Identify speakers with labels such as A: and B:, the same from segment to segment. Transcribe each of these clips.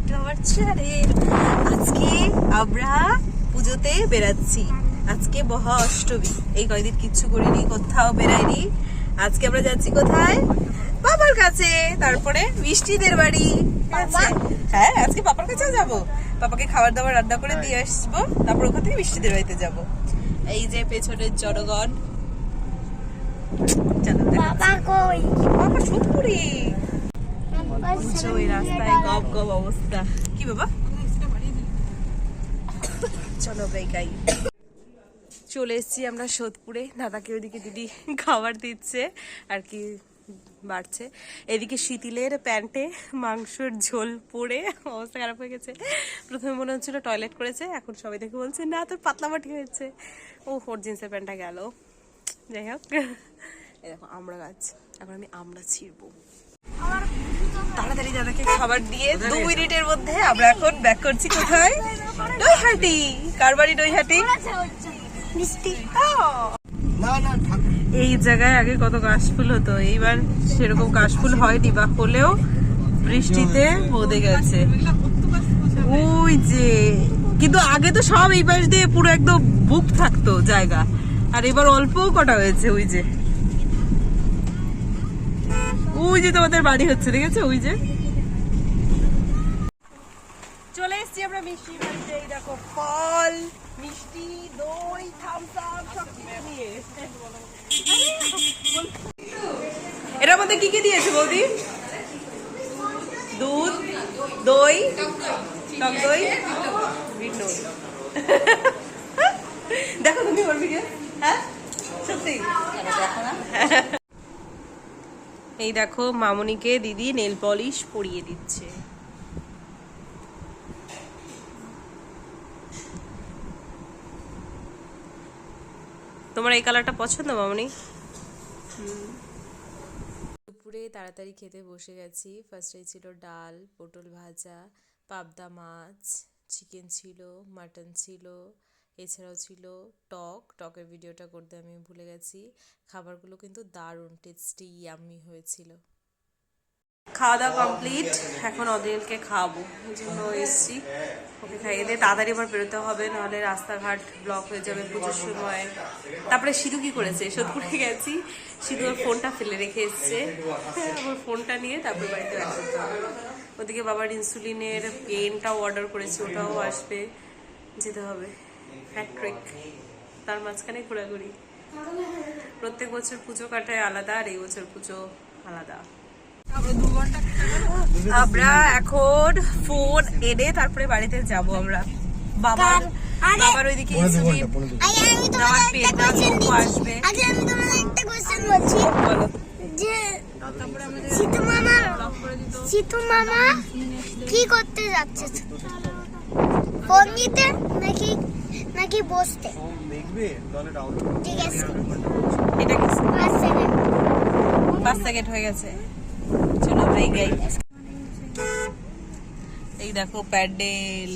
A: Back to our channel আজকে আমরা পুজোতে বেরাচ্ছি আজকে মহা অষ্টমী। এই কয়দিন কিচ্ছু করিনি কোথাও বেরাইনি আজকে আমরা যাচ্ছি কোথায়? বাবার কাছে। তারপরে মিষ্টিদের বাড়ি। হ্যাঁ আজকে বাবার কাছেও যাব। বাবাকে খাবার দাবার রান্না করে দিয়ে আসব। তারপর ওখান থেকে মিষ্টিদের বাড়িতে যাব। এই যে পেছনের জনগণ। চলো
B: বাবা কই?
A: বাবা সুতপুরি বুঝছ ওই রাস্তায় গপ গপ অবস্থা কি বাবা চলো বেকাই চলে এসেছি আমরা সোদপুরে দাদাকে ওইদিকে দিদি খাবার দিচ্ছে আর কি বাড়ছে। এদিকে শীতিলের প্যান্টে মাংসের ঝোল পড়ে অবস্থা খারাপ হয়ে গেছে। প্রথমে মনে হচ্ছিল টয়লেট করেছে এখন সবাই দেখে বলছে না তোর পাতলা মাটি হয়েছে। ও ওর জিন্সের প্যান্টটা গেল। যাই হোক। এই দেখো আমরা গাছ। এখন আমি আমরা ছিড়বো। তাড়াতাড়ি দাদাকে খাবার দিয়ে দু মিনিটের মধ্যে আমরা এখন ব্যাক করছি কোথায়? নৈহাটি কার বাড়ি নৈহাটি মিষ্টি। এই জায়গায় আগে কত কাশফুল হতো এইবার সেরকম কাশফুল হয়নি বা হলেও বৃষ্টিতে বদে গেছে। ওই যে কিন্তু আগে তো সব এই পাশ দিয়ে পুরো একদম বুক থাকতো জায়গা আর এবার অল্প কটা হয়েছে ওই যে। ওই যে তোমাদের বাড়ি হচ্ছে, দেখেছ? ওই যে। চলে এসেছি আমরা মিষ্টি বাড়িতে, এই দেখো, ফল, মিষ্টি, দই থামস আপ সব কিছু নিয়ে। এটার মধ্যে কি কি দিয়েছে বৌদি? দুধ, দই, টক দই দেখো তুমি ওর ভিডিও হ্যাঁ? সত্যি? এই দেখো, মামনিকে দিদি নেল পলিশ পরিয়ে দিচ্ছে। তোমার এই কালারটা পছন্দ, মামনি? দুপুরে তাড়াতাড়ি খেতে বসে গেছি। ফার্স্ট ফার্স্টে ছিল ডাল, পটল ভাজা, পাবদা মাছ চিকেন ছিল মাটন ছিল এছাড়াও ছিল টক, টকের ভিডিওটা করতে আমি ভুলে গেছি। খাবারগুলো কিন্তু দারুণ টেস্টি ইয়াম্মি হয়েছিল। খাওয়া দাওয়া কমপ্লিট এখন অদিনকে খাওয়াবো। এই জন্য এসছি। ওকে খাইয়ে দিয়ে তাড়াতাড়ি আবার বেরোতে হবে, নাহলে রাস্তাঘাট ব্লক হয়ে যাবে পুজোর সময়। তারপরে সিধু কি করেছে? সোদপুরে গেছি। সিধু ওর ফোনটা ফেলে রেখে এসছে। ওর ফোনটা নিয়ে তারপরে বাড়িতে হবে। ওদিকে বাবার ইনসুলিনের পেনটাও অর্ডার করেছি, ওটাও আসবে, যেতে হবে। হ্যাট্রিক তার মাঝখানে ঘোরাঘুরি। প্রত্যেক বছর পুজো কাটায় আলাদা আর এই বছর পুজো আলাদা। আমরা এখন ফোন এনে তারপরে বাড়িতে যাব আমরা। বাবার বাবার ওইদিকে ইনসুলিন আসবে।
B: আগে আমি তোমাকে একটা কোশ্চেন বলছি।
A: বলো।
B: যে সিতু মামা সিতু মামা কি করতে যাচ্ছে? ফোন নিতে নাকি নাকি বসতে। ঠিক আছে।
A: এটা কি?
B: পাঁচ সেকেন্ড
A: হয়ে গেছে। চলো আমরা এই গাই। এই দেখো প্যান্ডেল।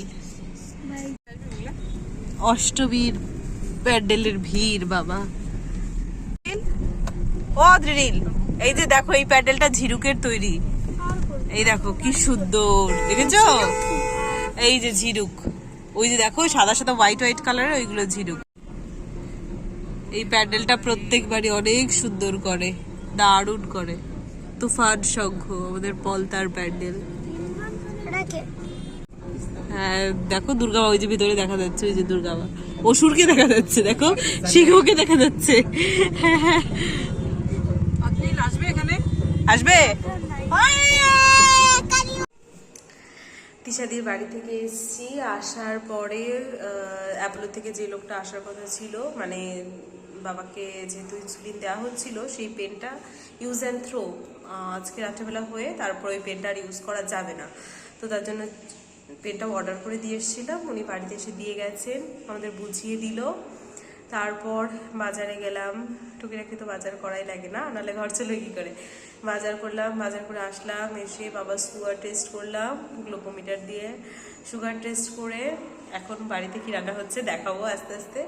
A: অষ্টমীর প্যান্ডেলের ভিড় বাবা। ও অদ্রিল এই যে দেখো এই প্যান্ডেলটা ঝিরুকের তৈরি। এই দেখো কি সুন্দর। দেখেছ? এই যে ঝিরুক। ওই যে দেখো সাদা সাদা হোয়াইট হোয়াইট কালারের ওইগুলো ঝিনুক। এই প্যান্ডেলটা প্রত্যেকবারই অনেক সুন্দর করে দারুণ করে। তুফান শঙ্খ আমাদের পলতার প্যান্ডেল। হ্যাঁ দেখো দুর্গা মা ওই যে ভিতরে দেখা যাচ্ছে ওই যে দুর্গা মা। অসুরকে দেখা যাচ্ছে দেখো সিংহকে দেখা যাচ্ছে। হ্যাঁ, হ্যাঁ। আসবে তিশাদির বাড়ি থেকে এসেছি। আসার পরে অ্যাপোলো থেকে যে লোকটা আসার কথা ছিল মানে বাবাকে যেহেতু ইনসুলিন দেওয়া হচ্ছিল, সেই পেনটা ইউজ অ্যান্ড থ্রো আজকে রাত্রেবেলা হয়ে তারপর ওই পেনটা আর ইউজ করা যাবে না। তো তার জন্য পেনটা অর্ডার করে দিয়ে এসেছিলাম। উনি বাড়িতে এসে দিয়ে গেছেন, আমাদের বুঝিয়ে দিল। তারপর বাজারে গেলাম। টুকিটাকি তো বাজার করাই লাগে না, নাহলে ঘর চলে কি করে? বাজার করলাম, বাজার করে আসলাম, এসে বাবা সুগার টেস্ট করলাম গ্লুকোমিটার দিয়ে সুগার টেস্ট করে এখন বাড়িতে কি রান্না হচ্ছে দেখাবো আস্তে আস্তে।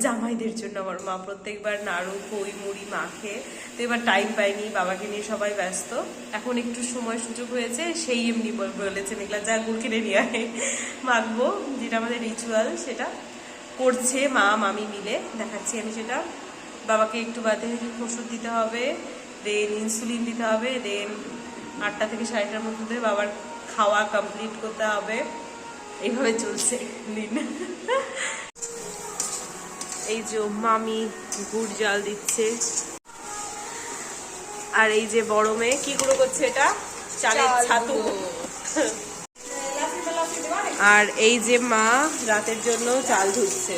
A: জামাইদের জন্য আমার মা, প্রত্যেকবার নাড়ু, কই, মুড়ি মাখে তো এবার টাইম পাইনি, বাবাকে নিয়ে সবাই ব্যস্ত। এখন একটু সময় সুযোগ হয়েছে, সেই এমনি বল- বলেছে, মেঘলা, যা গুড় কিনে নিয়ে মাখবো, যেটা আমাদের রিচুয়াল সেটা। করছে মা মামি মিলে। দেখাচ্ছি আমি সেটা। বাবাকে একটু বাদে ওষুধ দিতে হবে দেন ইনসুলিন দিতে হবে দেন আটটা থেকে সাড়েটার মধ্যে বাবার খাওয়া কমপ্লিট করতে হবে। এইভাবে চলছে দিন। এই যে মামি গুড় জাল দিচ্ছে। আর এই যে বড় মেয়ে কি গুঁড়ো করছে এটা? চালের ছাতু। আর এই যে মা রাতের জন্য চাল ধুচ্ছে।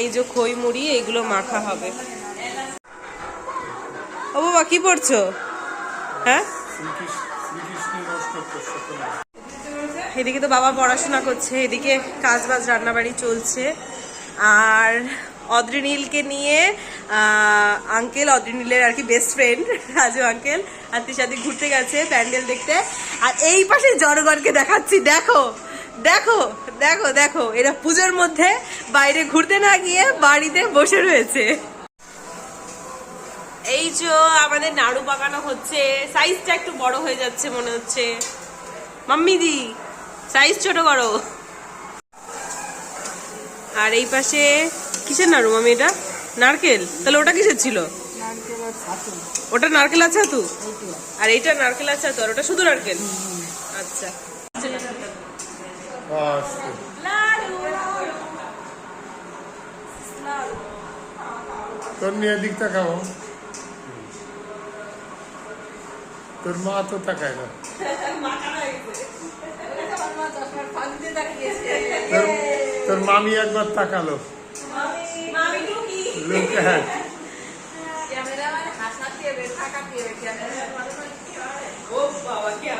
A: এই যে খই মুড়ি এইগুলো মাখা হবে। ও বাবা, কি পড়ছো? হ্যাঁ? এদিকে তো বাবা পড়াশোনা করছে, এদিকে কাজ বাজ রান্নাবাড়ি চলছে। আর অদ্রিনীলকে নিয়ে আঙ্কেল অদ্রিনীলের আর কি বেস্ট ফ্রেন্ড রাজু আঙ্কেল আত্মীয় সাথে ঘুরতে গেছে প্যান্ডেল দেখতে। আর এই পাশে জনগণকে দেখাচ্ছি, দেখো দেখো দেখো দেখো, এরা পুজোর মধ্যে বাইরে ঘুরতে না গিয়ে বাড়িতে বসে রয়েছে। এই যে আমাদের নাড়ু পাকানো হচ্ছে সাইজটা একটু বড় হয়ে যাচ্ছে মনে হচ্ছে। মাম্মিদি সাইজ ছোট করো। আর এই পাশে কিসের নাড়ু, মামি এটা? নারকেল? তাহলে ওটা কিসের ছিল? ওটা নারকেল আছে তু আর এইটা নারকেল আছে তো আর ওটা শুধু নারকেল? আচ্ছা।
C: তোর নিয়ে দিক তাকাও তোর মা তো তাকায় না। তোর মামি একবার তাকালো।
A: लोग हैं
C: ओ बाबा क्या